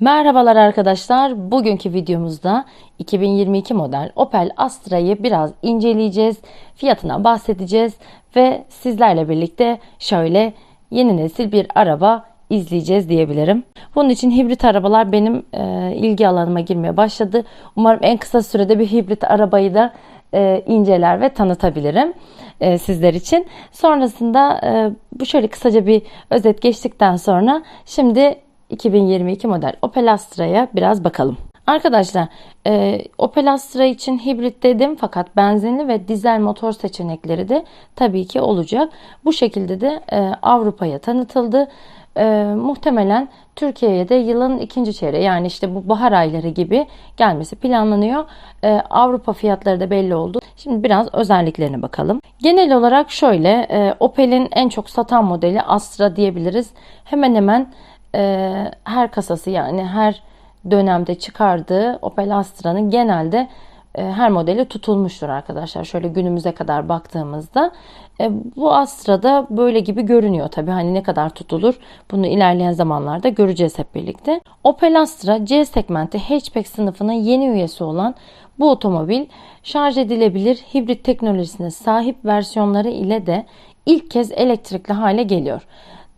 Merhabalar arkadaşlar. Bugünkü videomuzda 2022 model Opel Astra'yı biraz inceleyeceğiz. Fiyatına bahsedeceğiz ve sizlerle birlikte şöyle yeni nesil bir araba izleyeceğiz diyebilirim. Bunun için hibrit arabalar benim e, ilgi alanıma girmeye başladı. Umarım en kısa sürede bir hibrit arabayı da e, inceler ve tanıtabilirim e, sizler için. Sonrasında e, bu şöyle kısaca bir özet geçtikten sonra şimdi 2022 model Opel Astra'ya biraz bakalım. Arkadaşlar e, Opel Astra için hibrit dedim fakat benzinli ve dizel motor seçenekleri de tabii ki olacak. Bu şekilde de e, Avrupa'ya tanıtıldı. E, muhtemelen Türkiye'ye de yılın ikinci çeyreği yani işte bu bahar ayları gibi gelmesi planlanıyor. E, Avrupa fiyatları da belli oldu. Şimdi biraz özelliklerine bakalım. Genel olarak şöyle e, Opel'in en çok satan modeli Astra diyebiliriz. Hemen hemen e, her kasası yani her dönemde çıkardığı Opel Astra'nın genelde e, her modeli tutulmuştur arkadaşlar. Şöyle günümüze kadar baktığımızda e, bu Astra'da böyle gibi görünüyor tabii. Hani ne kadar tutulur bunu ilerleyen zamanlarda göreceğiz hep birlikte. Opel Astra C segmenti hatchback sınıfının yeni üyesi olan bu otomobil şarj edilebilir hibrit teknolojisine sahip versiyonları ile de ilk kez elektrikli hale geliyor.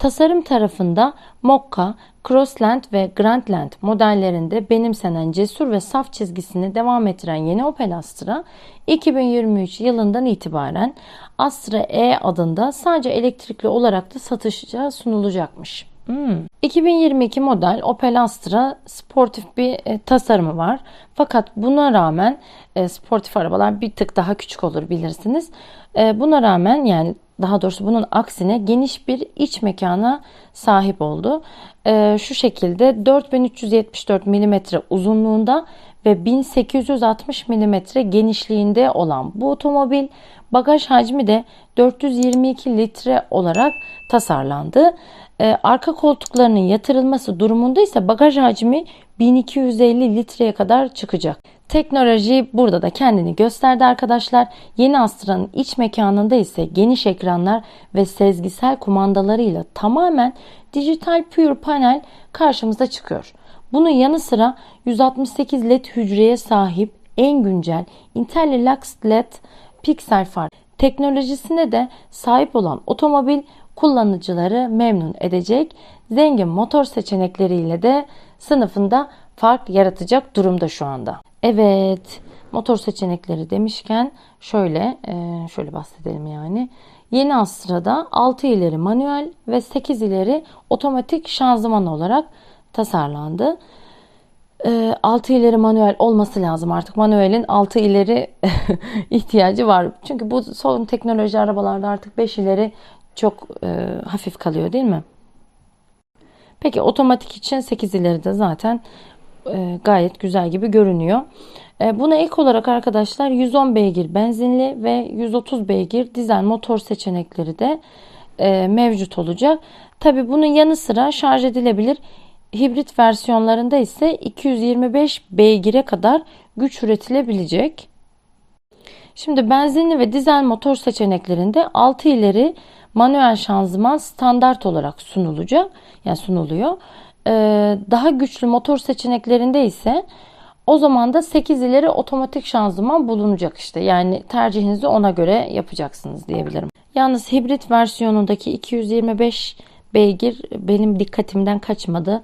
Tasarım tarafında Mokka, Crossland ve Grandland modellerinde benimsenen cesur ve saf çizgisini devam ettiren yeni Opel Astra 2023 yılından itibaren Astra E adında sadece elektrikli olarak da satışa sunulacakmış. Hmm. 2022 model Opel Astra sportif bir e, tasarımı var. Fakat buna rağmen e, sportif arabalar bir tık daha küçük olur bilirsiniz. E, buna rağmen yani daha doğrusu bunun aksine geniş bir iç mekana sahip oldu. E, şu şekilde 4374 mm uzunluğunda ve 1860 mm genişliğinde olan bu otomobil bagaj hacmi de 422 litre olarak tasarlandı. Ee, arka koltuklarının yatırılması durumunda ise bagaj hacmi 1250 litreye kadar çıkacak. Teknoloji burada da kendini gösterdi arkadaşlar. Yeni Astra'nın iç mekanında ise geniş ekranlar ve sezgisel kumandalarıyla tamamen dijital pure panel karşımıza çıkıyor. Bunun yanı sıra 168 led hücreye sahip en güncel Intelli Lux LED piksel far teknolojisine de sahip olan otomobil kullanıcıları memnun edecek zengin motor seçenekleriyle de sınıfında fark yaratacak durumda şu anda. Evet, motor seçenekleri demişken şöyle e, şöyle bahsedelim yani. Yeni Astra'da 6 ileri manuel ve 8 ileri otomatik şanzıman olarak tasarlandı. 6 ileri manuel olması lazım artık. Manuelin 6 ileri ihtiyacı var. Çünkü bu son teknoloji arabalarda artık 5 ileri çok e, hafif kalıyor değil mi? Peki otomatik için 8 ileri de zaten e, gayet güzel gibi görünüyor. E, buna ek olarak arkadaşlar 110 beygir benzinli ve 130 beygir dizel motor seçenekleri de e, mevcut olacak. Tabi bunun yanı sıra şarj edilebilir hibrit versiyonlarında ise 225 beygire kadar güç üretilebilecek. Şimdi benzinli ve dizel motor seçeneklerinde 6 ileri manuel şanzıman standart olarak sunulacak. Yani sunuluyor. Ee, daha güçlü motor seçeneklerinde ise o zaman da 8 ileri otomatik şanzıman bulunacak işte. Yani tercihinizi ona göre yapacaksınız diyebilirim. Yalnız hibrit versiyonundaki 225 beygir benim dikkatimden kaçmadı.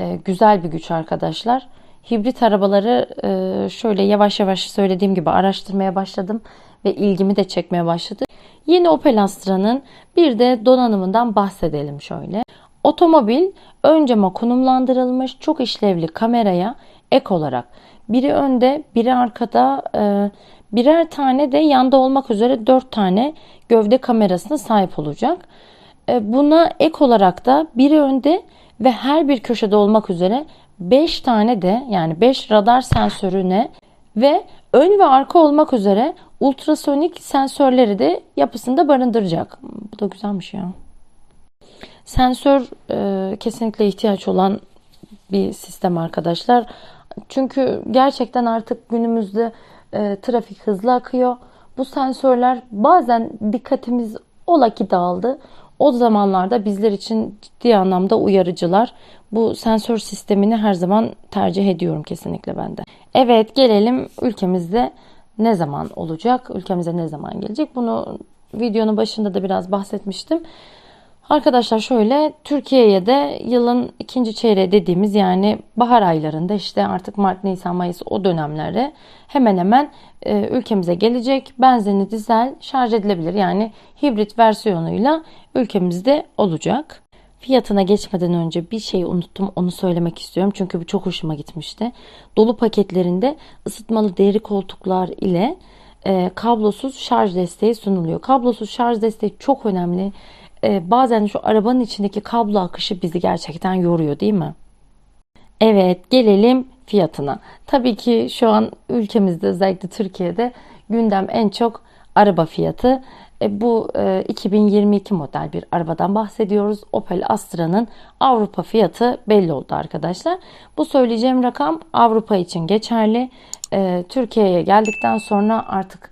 Ee, güzel bir güç arkadaşlar. Hibrit arabaları e, şöyle yavaş yavaş söylediğim gibi araştırmaya başladım ve ilgimi de çekmeye başladı. Yeni Opel Astra'nın bir de donanımından bahsedelim şöyle. Otomobil ön cama konumlandırılmış çok işlevli kameraya ek olarak biri önde biri arkada e, birer tane de yanda olmak üzere dört tane gövde kamerasına sahip olacak. E, buna ek olarak da biri önde ve her bir köşede olmak üzere 5 tane de yani 5 radar sensörüne ve ön ve arka olmak üzere ultrasonik sensörleri de yapısında barındıracak. Bu da güzelmiş ya. Sensör e, kesinlikle ihtiyaç olan bir sistem arkadaşlar. Çünkü gerçekten artık günümüzde e, trafik hızlı akıyor. Bu sensörler bazen dikkatimiz ola ki dağıldı. O zamanlarda bizler için ciddi anlamda uyarıcılar. Bu sensör sistemini her zaman tercih ediyorum kesinlikle ben de. Evet gelelim ülkemizde ne zaman olacak? Ülkemize ne zaman gelecek? Bunu videonun başında da biraz bahsetmiştim. Arkadaşlar şöyle Türkiye'ye de yılın ikinci çeyreği dediğimiz yani bahar aylarında işte artık Mart, Nisan, Mayıs o dönemlerde hemen hemen e, ülkemize gelecek. Benzinli dizel şarj edilebilir yani hibrit versiyonuyla ülkemizde olacak. Fiyatına geçmeden önce bir şey unuttum onu söylemek istiyorum çünkü bu çok hoşuma gitmişti. Dolu paketlerinde ısıtmalı deri koltuklar ile e, kablosuz şarj desteği sunuluyor. Kablosuz şarj desteği çok önemli. E, bazen şu arabanın içindeki kablo akışı bizi gerçekten yoruyor değil mi? Evet gelelim fiyatına. Tabii ki şu an ülkemizde özellikle Türkiye'de gündem en çok araba fiyatı. E, bu e, 2022 model bir arabadan bahsediyoruz. Opel Astra'nın Avrupa fiyatı belli oldu arkadaşlar. Bu söyleyeceğim rakam Avrupa için geçerli. E, Türkiye'ye geldikten sonra artık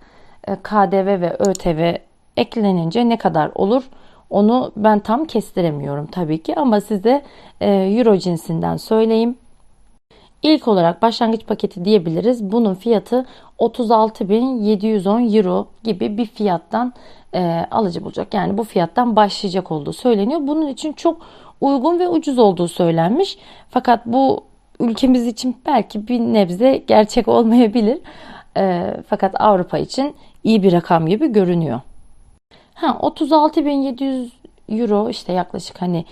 e, KDV ve ÖTV eklenince ne kadar olur? Onu ben tam kestiremiyorum tabii ki ama size e, euro cinsinden söyleyeyim. İlk olarak başlangıç paketi diyebiliriz. Bunun fiyatı 36.710 euro gibi bir fiyattan e, alıcı bulacak. Yani bu fiyattan başlayacak olduğu söyleniyor. Bunun için çok uygun ve ucuz olduğu söylenmiş. Fakat bu ülkemiz için belki bir nebze gerçek olmayabilir. E, fakat Avrupa için iyi bir rakam gibi görünüyor. Ha 36.700 euro işte yaklaşık hani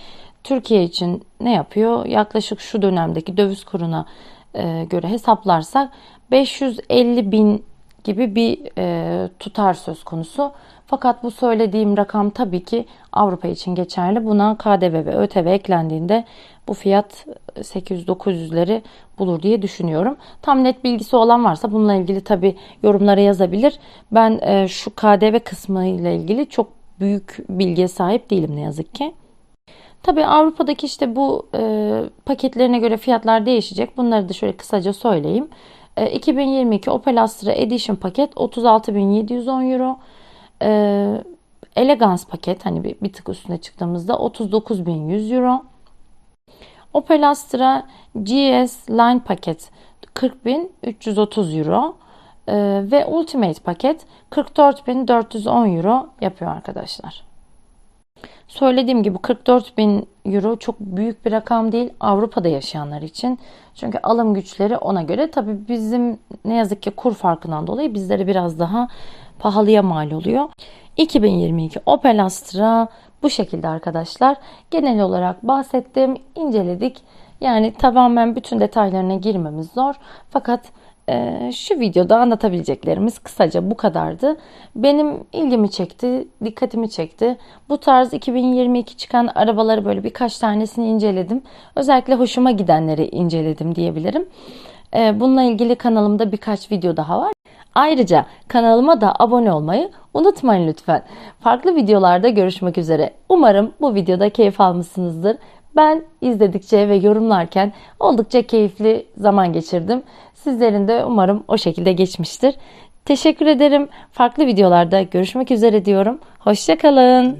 Türkiye için ne yapıyor? Yaklaşık şu dönemdeki döviz kuruna e, göre hesaplarsak 550 bin gibi bir e, tutar söz konusu. Fakat bu söylediğim rakam tabii ki Avrupa için geçerli. Buna KDV ve ÖTV eklendiğinde bu fiyat 800-900'leri bulur diye düşünüyorum. Tam net bilgisi olan varsa bununla ilgili tabii yorumlara yazabilir. Ben e, şu KDV kısmı ile ilgili çok büyük bilgiye sahip değilim ne yazık ki. Tabii Avrupa'daki işte bu e, paketlerine göre fiyatlar değişecek. Bunları da şöyle kısaca söyleyeyim. E, 2022 Opel Astra Edition paket 36.710 euro. E, Elegance paket hani bir, bir tık üstüne çıktığımızda 39.100 euro. Opel Astra GS Line paket 40.330 euro. E, ve Ultimate paket 44.410 euro yapıyor arkadaşlar. Söylediğim gibi 44 bin euro çok büyük bir rakam değil Avrupa'da yaşayanlar için. Çünkü alım güçleri ona göre tabi bizim ne yazık ki kur farkından dolayı bizlere biraz daha pahalıya mal oluyor. 2022 Opel Astra bu şekilde arkadaşlar. Genel olarak bahsettim, inceledik. Yani tamamen bütün detaylarına girmemiz zor. Fakat ee, şu videoda anlatabileceklerimiz kısaca bu kadardı. Benim ilgimi çekti, dikkatimi çekti. Bu tarz 2022 çıkan arabaları böyle birkaç tanesini inceledim. Özellikle hoşuma gidenleri inceledim diyebilirim. Ee, bununla ilgili kanalımda birkaç video daha var. Ayrıca kanalıma da abone olmayı unutmayın lütfen. Farklı videolarda görüşmek üzere. Umarım bu videoda keyif almışsınızdır. Ben izledikçe ve yorumlarken oldukça keyifli zaman geçirdim. Sizlerin de umarım o şekilde geçmiştir. Teşekkür ederim. Farklı videolarda görüşmek üzere diyorum. Hoşçakalın.